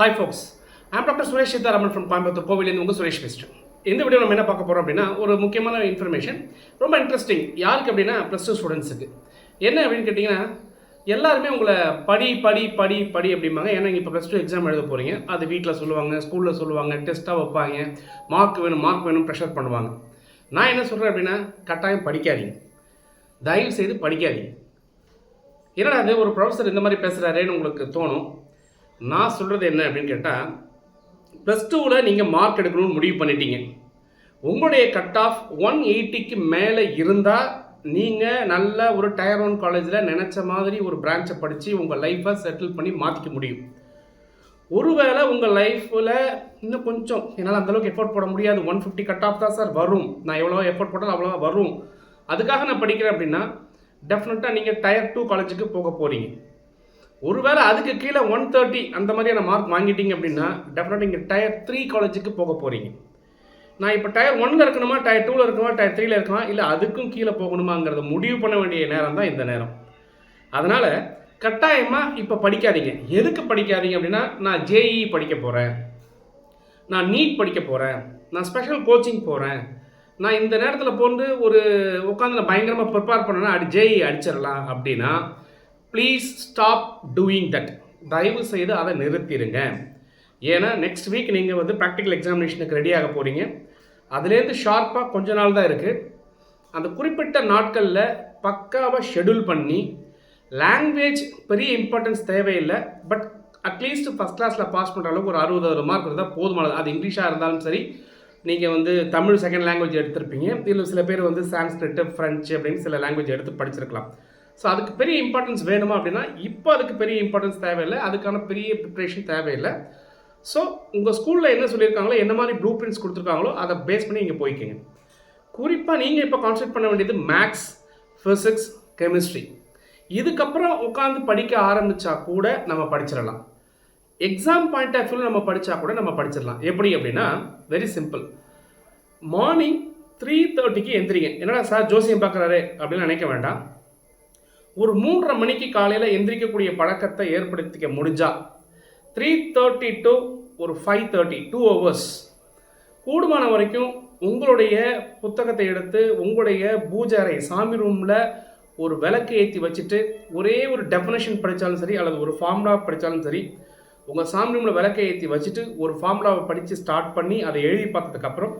Hi folks am doctor Suresh Seetharaman from Coimbatore கோவிலேருந்து உங்கள் சுரேஷ் பேசுகிறேன் இந்த வீடியோ நம்ம என்ன பார்க்க போகிறோம் அப்படின்னா ஒரு முக்கியமான இன்ஃபர்மேஷன் ரொம்ப இன்ட்ரெஸ்டிங் யாருக்கு அப்படின்னா ப்ளஸ் டூ ஸ்டூடெண்ட்ஸுக்கு என்ன அப்படின்னு கேட்டிங்கன்னா எல்லாருமே உங்களை படி படி படி படி அப்படிம்பாங்க. ஏன்னா நீங்கள் இப்போ ப்ளஸ் டூ எக்ஸாம் எழுத போகிறீங்க அது வீட்டில் சொல்லுவாங்க ஸ்கூலில் சொல்லுவாங்க டெஸ்ட்டாக வைப்பாங்க. மார்க் வேணும் மார்க் வேணும் ப்ரெஷர் பண்ணுவாங்க. நான் என்ன சொல்கிறேன் அப்படின்னா கட்டாயம் படிக்காதீங்க. தயவு செய்து படிக்காதீங்க. என்னடா அது ஒரு ப்ரொஃபஸர் இந்த மாதிரி பேசுகிறாரேன்னு உங்களுக்கு தோணும். நான் சொல்கிறது என்ன அப்படின்னு கேட்டால் ப்ளஸ் டூவில் நீங்கள் மார்க் எடுக்கணும்னு முடிவு பண்ணிட்டீங்க. உங்களுடைய கட் ஆஃப் ஒன் எயிட்டிக்கு மேலே இருந்தால் நீங்கள் நல்ல ஒரு டயர் ஒன் காலேஜில் நினச்ச மாதிரி ஒரு பிரான்ச்சை படித்து உங்கள் லைஃப்பை செட்டில் பண்ணி மாற்றிக்க முடியும். ஒருவேளை உங்கள் லைஃப்பில் இன்னும் கொஞ்சம் என்னால் அந்தளவுக்கு எஃபோர்ட் போட முடியாது. ஒன் ஃபிஃப்டி கட் ஆஃப் தான் சார் வரும். நான் எவ்வளோ எஃபோர்ட் போட்டாலும் அவ்வளோவா வரும். அதுக்காக நான் படிக்கிறேன் அப்படின்னா டெஃபினட்டாக நீங்கள் டயர் டூ காலேஜுக்கு போக போகிறீங்க ஒருவேளை அதுக்கு கீழே ஒன் தேர்ட்டி அந்த மாதிரியான மார்க் வாங்கிட்டீங்க அப்படின்னா டெஃபினட் நீங்கள் டயர் த்ரீ காலேஜுக்கு போக போகிறீங்க நான் இப்போ டயர் ஒன்னில் இருக்கணுமா டயர் டூவில் இருக்கணுமா டயர் த்ரீல இருக்கணுமா இல்லை அதுக்கும் கீழே போகணுமாங்கிறத முடிவு பண்ண வேண்டிய நேரம் தான் இந்த நேரம். அதனால் கட்டாயமாக இப்போ படிக்காதீங்க. எதுக்கு படிக்காதீங்க அப்படின்னா நான் ஜேஇ படிக்க போகிறேன் நான் நீட் படிக்க போகிறேன் நான் ஸ்பெஷல் கோச்சிங் போகிறேன் நான் இந்த நேரத்தில் போந்து ஒரு உட்காந்து நான் பயங்கரமாக ப்ரிப்பேர் பண்ணேன்னா அடி ஜேஇ அடிச்சிடலாம் அப்படின்னா ப்ளீஸ் ஸ்டாப் டூயிங் தட் தயவு செய்து அதை நிறுத்திடுங்க. ஏன்னா நெக்ஸ்ட் வீக் நீங்கள் வந்து ப்ராக்டிக்கல் எக்ஸாமினேஷனுக்கு ரெடி ஆக போகிறீங்க அதுலேருந்து ஷார்ப்பாக கொஞ்ச நாள் தான் இருக்குது அந்த குறிப்பிட்ட நாட்களில் பக்காவாக ஷெடியூல் பண்ணி லாங்குவேஜ் பெரிய இம்பார்ட்டன்ஸ் தேவையில்லை. பட் அட்லீஸ்ட் ஃபஸ்ட் கிளாஸில் பாஸ் பண்ணுற அளவுக்கு ஒரு அறுபது மார்க் இருந்தால் போதுமானது அது இங்கிலீஷாக இருந்தாலும் சரி நீங்கள் வந்து தமிழ் செகண்ட் லாங்குவேஜ் எடுத்திருப்பீங்க. இதில் சில பேர் வந்து சான்ஸ்கிரிட்டு ஃப்ரெஞ்சு அப்படின்னு சில லாங்குவேஜ் எடுத்து படிச்சிருக்கலாம். ஸோ அதுக்கு பெரிய இம்பார்ட்டன்ஸ் வேணுமா அப்படின்னா இப்போ அதுக்கு பெரிய இம்பார்ட்டன்ஸ் தேவையில்லை. அதுக்கான பெரிய ப்ரிப்ரேஷன் தேவையில்லை. ஸோ உங்கள் ஸ்கூலில் என்ன சொல்லியிருக்காங்களோ என்ன மாதிரி ப்ளூ பிரிண்ட்ஸ் கொடுத்துருக்காங்களோ அதை பேஸ் பண்ணி இங்கே போய்க்கிங்க. குறிப்பாக நீங்கள் இப்போ கான்சென்ட் பண்ண வேண்டியது மேக்ஸ் ஃபிசிக்ஸ் கெமிஸ்ட்ரி இதுக்கப்புறம் உட்காந்து படிக்க ஆரம்பித்தா கூட நம்ம படிச்சிடலாம். எக்ஸாம் பாயிண்ட் ஆஃப் வியூவில் நம்ம படித்தா கூட நம்ம படிச்சிடலாம். எப்படி அப்படின்னா வெரி சிம்பிள் மார்னிங் த்ரீ தேர்ட்டிக்கு எந்திரிங்க. என்னடா சார் ஜோசியம் பார்க்குறாரு அப்படின்னு நினைக்க வேண்டாம். ஒரு மூன்றரை மணிக்கு காலையில் எந்திரிக்கக்கூடிய பழக்கத்தை ஏற்படுத்திக்க முடிஞ்சா த்ரீ தேர்ட்டி டு ஒரு ஃபைவ் தேர்ட்டி டூ ஹவர்ஸ் கூடுமான வரைக்கும் உங்களுடைய புத்தகத்தை எடுத்து உங்களுடைய பூஜாரை சாமி ரூமில் ஒரு விளக்கு ஏற்றி வச்சுட்டு ஒரே ஒரு டெஃபினேஷன் படித்தாலும் சரி அல்லது ஒரு ஃபார்முலா படித்தாலும் சரி உங்கள் சாமி ரூமில் விளக்கை ஏற்றி வச்சுட்டு ஒரு ஃபார்முலாவை படித்து ஸ்டார்ட் பண்ணி அதை எழுதி பார்த்ததுக்கப்புறம்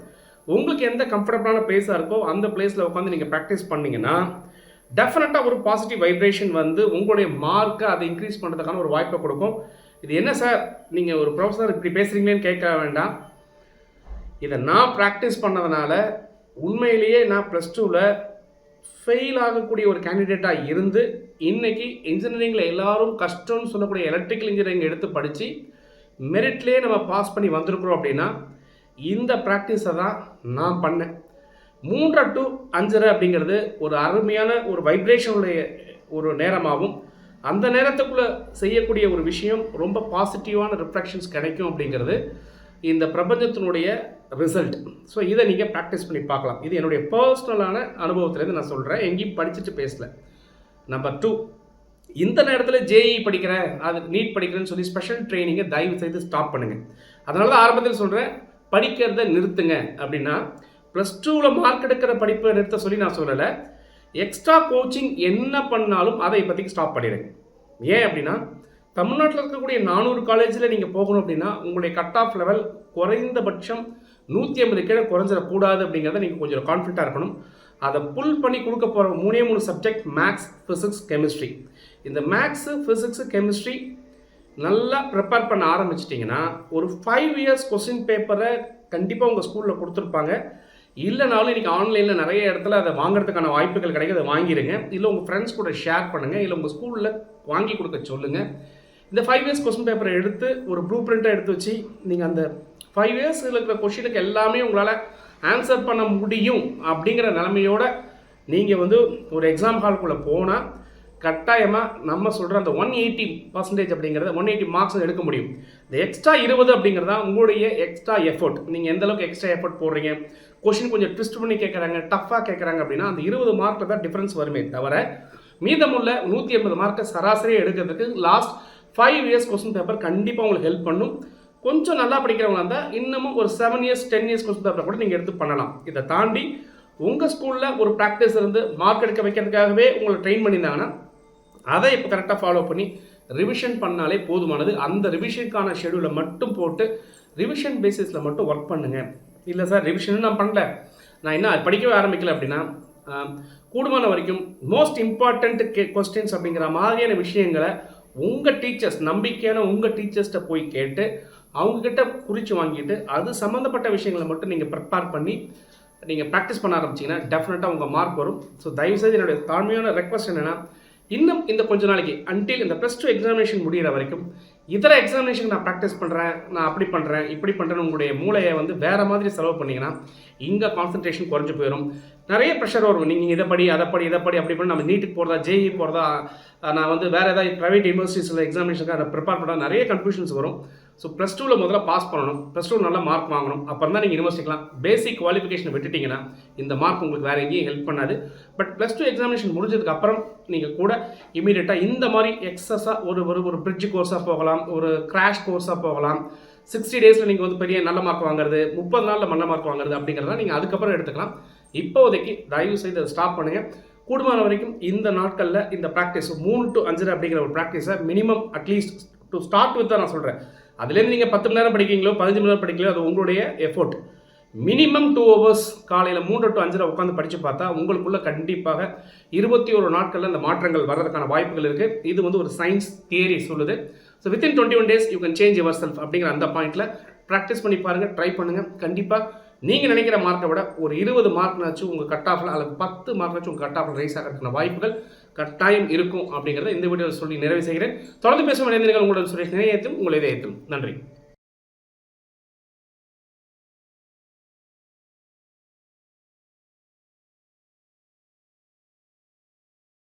உங்களுக்கு எந்த கம்ஃபர்டபுளான பிளேஸாக இருக்கோ அந்த பிளேஸில் உட்காந்து நீங்கள் ப்ராக்டிஸ் பண்ணிங்கன்னா டெஃபினட்டாக ஒரு பாசிட்டிவ் வைப்ரேஷன் வந்து உங்களுடைய மார்க்கை அதை இன்க்ரீஸ் பண்ணுறதுக்கான ஒரு வாய்ப்பை கொடுக்கும். இது என்ன சார் நீங்கள் ஒரு ப்ரொஃபஸர் இப்படி பேசுகிறீங்களேன்னு கேட்க வேண்டாம். இதை நான் ப்ராக்டிஸ் பண்ணதுனால உண்மையிலேயே நான் ப்ளஸ் டூவில் ஃபெயில் ஆகக்கூடிய ஒரு கேண்டிடேட்டாக இருந்து இன்னைக்கு இன்ஜினியரிங்கில் எல்லாரும் கஷ்டம்னு சொல்லக்கூடிய எலக்ட்ரிக்கல் இன்ஜினியரிங் எடுத்து படித்து மெரிட்லேயே நம்ம பாஸ் பண்ணி வந்திருக்கிறோம் அப்படின்னா இந்த ப்ராக்டிஸை தான் நான் பண்ணேன். மூன்றரை டு அஞ்சரை அப்படிங்கிறது ஒரு அருமையான ஒரு வைப்ரேஷனுடைய ஒரு நேரமாகவும் அந்த நேரத்துக்குள்ளே செய்யக்கூடிய ஒரு விஷயம் ரொம்ப பாசிட்டிவான ரிஃப்ளெக்ஷன்ஸ் கிடைக்கும் அப்படிங்கிறது இந்த பிரபஞ்சத்தினுடைய ரிசல்ட் ஸோ இதை நீங்கள் ப்ராக்டிஸ் பண்ணி பார்க்கலாம். இது என்னுடைய பர்சனலான அனுபவத்துலேருந்து நான் சொல்கிறேன் எங்கேயும் படிச்சுட்டு பேசல. நம்பர் டூ இந்த நேரத்தில் ஜேஇ படிக்கிறேன் அது நீட் படிக்கிறேன்னு சொல்லி ஸ்பெஷல் ட்ரைனிங்கை தயவு செய்து ஸ்டாப் பண்ணுங்கள் அதனால தான் ஆரம்பத்தில் சொல்கிறேன் படிக்கிறத நிறுத்துங்க அப்படின்னா ப்ளஸ் டூவில் மார்க் எடுக்கிற படிப்பை நிறுத்த சொல்லி நான் சொல்லலை. எக்ஸ்ட்ரா கோச்சிங் என்ன பண்ணாலும் அதை இப்போதைக்கு ஸ்டாப் பண்ணிடுங்க. ஏன் அப்படின்னா தமிழ்நாட்டில் இருக்கக்கூடிய நானூறு காலேஜில் நீங்கள் போகணும் அப்படின்னா உங்களுடைய கட் ஆஃப் லெவல் குறைந்தபட்சம் நூற்றி ஐம்பது கீழே குறைஞ்சிடக்கூடாது அப்படிங்கிறத நீங்கள் கொஞ்சம் கான்ஃபிடண்ட்டாக இருக்கணும். அதை புல் பண்ணி கொடுக்க போகிற மூணே மூணு சப்ஜெக்ட் மேக்ஸ் ஃபிசிக்ஸ் கெமிஸ்ட்ரி இந்த மேக்ஸு ஃபிசிக்ஸு கெமிஸ்ட்ரி நல்லா ப்ரிப்பேர் பண்ண ஆரம்பிச்சிட்டிங்கன்னா ஒரு ஃபைவ் இயர்ஸ் கொஸ்டின் பேப்பரை கண்டிப்பாக உங்கள் ஸ்கூலில் கொடுத்துருப்பாங்க. இல்லைனாலும் இன்றைக்கி ஆன்லைனில் நிறைய இடத்துல அதை வாங்குறதுக்கான வாய்ப்புகள் கிடைக்கும் அதை வாங்கிடுங்க இல்லை உங்கள் ஃப்ரெண்ட்ஸ் கூட ஷேர் பண்ணுங்கள் இல்லை உங்கள் ஸ்கூலில் வாங்கி கொடுக்க சொல்லுங்கள் இந்த ஃபைவ் இயர்ஸ் கொஸ்டின் பேப்பரை எடுத்து ஒரு ப்ளூ பிரிண்ட்டை எடுத்து வச்சு நீங்கள் அந்த ஃபைவ் இயர்ஸில் இருக்கிற கொஷினுக்கு எல்லாமே உங்களால் ஆன்சர் பண்ண முடியும் அப்படிங்கிற நிலமையோட நீங்கள் வந்து ஒரு எக்ஸாம் ஹால்குள்ளே போனால் கட்டாயமாக நம்ம சொல்கிற அந்த ஒன் எயிட்டி பர்சன்டேஜ் அப்படிங்கிறத ஒன் எயிட்டி மார்க்ஸ் எடுக்க முடியும். இந்த எக்ஸ்ட்ரா இருபது அப்படிங்கிறது தான் உங்களுடைய எக்ஸ்ட்ரா எஃபர்ட் நீங்கள் எந்த அளவுக்கு எக்ஸ்ட்ரா எஃபர்ட் போடுறீங்க? கொஷின் கொஞ்சம் ட்விஸ்ட் பண்ணி கேட்குறாங்க டஃப்பாக கேட்குறாங்க அப்படின்னா அந்த இருபது மார்க்கில் தான் டிஃப்ரென்ஸ் வருமே தவிர மீதமுள்ள நூற்றி எண்பது மார்க்கை சராசரியாக எடுக்கிறதுக்கு last five years question paper கண்டிப்பாக உங்களுக்கு ஹெல்ப் பண்ணும். கொஞ்சம் நல்லா படிக்கிறவங்களா இருந்தால் இன்னமும் ஒரு seven years ten years question paper கூட நீங்கள் எடுத்து பண்ணலாம். இதை தாண்டி உங்கள் ஸ்கூலில் ஒரு ப்ராக்டிஸ் இருந்து மார்க் எடுக்க வைக்கிறதுக்காகவே உங்களை ட்ரெயின் பண்ணியிருந்தாங்கன்னா அதை இப்போ கரெக்டாக ஃபாலோ பண்ணி ரிவிஷன் பண்ணாலே போதுமானது. அந்த ரிவிஷனுக்கான ஷெடியூலை மட்டும் போட்டு ரிவிஷன் பேசிஸில் மட்டும் ஒர்க் பண்ணுங்கள் இல்லை சார் ரிவிஷனும் நான் பண்ணல. நான் என்ன படிக்கவே ஆரம்பிக்கல அப்படின்னா கூடுமான வரைக்கும் மோஸ்ட் இம்பார்ட்டண்ட் கே கொஸ்டின்ஸ் அப்படிங்கிற மாதிரியான விஷயங்களை உங்கள் டீச்சர்ஸ் நம்பிக்கையான உங்கள் டீச்சர்ஸ்கிட்ட போய் கேட்டு அவங்கக்கிட்ட குறித்து வாங்கிட்டு அது சம்மந்தப்பட்ட விஷயங்களை மட்டும் நீங்கள் ப்ரிப்பேர் பண்ணி நீங்கள் ப்ராக்டிஸ் பண்ண ஆரம்பிச்சிங்கன்னா டெஃபினட்டாக உங்கள் மார்க் வரும். ஸோ தயவுசெய்து என்னுடைய தாழ்மையான ரெக்வஸ்ட் என்னென்னா இன்னும் இந்த கொஞ்ச நாளைக்கு அன்டில் இந்த ப்ளஸ் டூ எக்ஸாமினேஷன் முடிகிற வரைக்கும் இதர எக்ஸாமினேஷன் நான் ப்ராக்டிஸ் பண்ணுறேன் நான் அப்படி பண்ணுறேன் இப்படி பண்ணுறேன்னு உங்களுடைய மூளையை வந்து வேறு மாதிரி செலவு பண்ணிங்கன்னா இங்கே கான்சன்ட்ரேஷன் குறைஞ்சி போயிடும் நிறைய ப்ரெஷர் வரும். நீங்கள் இதை படி அதை படி இதை படி அப்படி பண்ணி நம்ம நீட்டுக்கு போகிறதா ஜேஇ போகிறதா நான் வந்து வேறு ஏதாவது ப்ரைவேட் யூனிவர்சிட்டிஸில் எக்ஸாமினேஷனுக்கு அதை ப்ரிப்பேர் பண்ண நிறைய கன்ஃபியூஷன்ஸ் வரும். ஸோ ப்ளஸ் டூவில் முதல்ல பாஸ் பண்ணணும். ப்ளஸ் டூ நல்ல மார்க் வாங்கணும். அப்புறம் தான் நீங்கள் யூனிவர்சிட்டிக்கலாம் பேசிக் குவாலிஃபிகேஷன் விட்டுட்டிங்கன்னா இந்த மார்க் உங்களுக்கு வேறு எங்கேயும் ஹெல்ப் பண்ணாது. பட் ப்ளஸ் டூ எக்ஸாமினேஷன் முடிஞ்சதுக்கு அப்புறம் நீங்கள் கூட இமீடியட்டாக இந்த மாதிரி எக்ஸஸாக ஒரு ஒரு ஒரு பிரிட்ஜ் கோர்ஸாக போகலாம் ஒரு கிராஷ் கோர்ஸாக போகலாம். சிக்ஸ்டி டேஸில் நீங்கள் வந்து பெரிய நல்ல மார்க் வாங்குறது முப்பது நாளில் நல்ல மார்க் வாங்குறது அப்படிங்கிறத நீங்கள் அதுக்கப்புறம் எடுத்துக்கலாம். இப்போதைக்கு தயவு செய்து அதை ஸ்டாப் பண்ணுங்கள் கூடுமான வரைக்கும் இந்த நாட்களில் இந்த ப்ராக்டிஸ் மூணு டு அஞ்சரை அப்படிங்கிற ஒரு ப்ராக்டிஸை minimum at least to start with தான் நான் சொல்கிறேன் அதுலேருந்து நீங்கள் பத்து மணி நேரம் படிக்கிறீங்களோ பதினஞ்சு மணி நேரம் படிக்கிறீங்களோ அது உங்களுடைய எஃபோர்ட் மினிமம் டூ ஹவர்ஸ் காலையில் மூன்று டு அஞ்சரை உட்காந்து படித்து பார்த்தா உங்களுக்குள்ள கண்டிப்பாக இருபத்தி ஒரு நாட்களில் இந்த மாற்றங்கள் வர்றதுக்கான வாய்ப்புகள் இருக்குது இது வந்து ஒரு சயின்ஸ் தியரி சொல்லுது. So within twenty one days you can change yourself அப்படிங்கிற அந்த பாயிண்ட்டில் ப்ராக்டிஸ் பண்ணி பாருங்கள் ட்ரை பண்ணுங்கள் கண்டிப்பாக நீங்கள் நினைக்கிற மார்க்கை விட ஒரு இருபது மார்க்னாச்சும் உங்கள் கட் ஆஃபில் அல்லது பத்து மார்க்னாச்சும் உங்கள் கட் ஆஃபில் ரைஸ் ஆகிறதுக்கான வாய்ப்புகள் கட்டாயம் இருக்கும் அப்படிங்கிறத இந்த வீடியோவில் சொல்லி நிறைவு செய்கிறேன். தொடர்ந்து பேசும் இளைஞர்கள் உங்களுடன் சுரேஷ் நிலையத்தும் உங்களை இதயத்தும். நன்றி.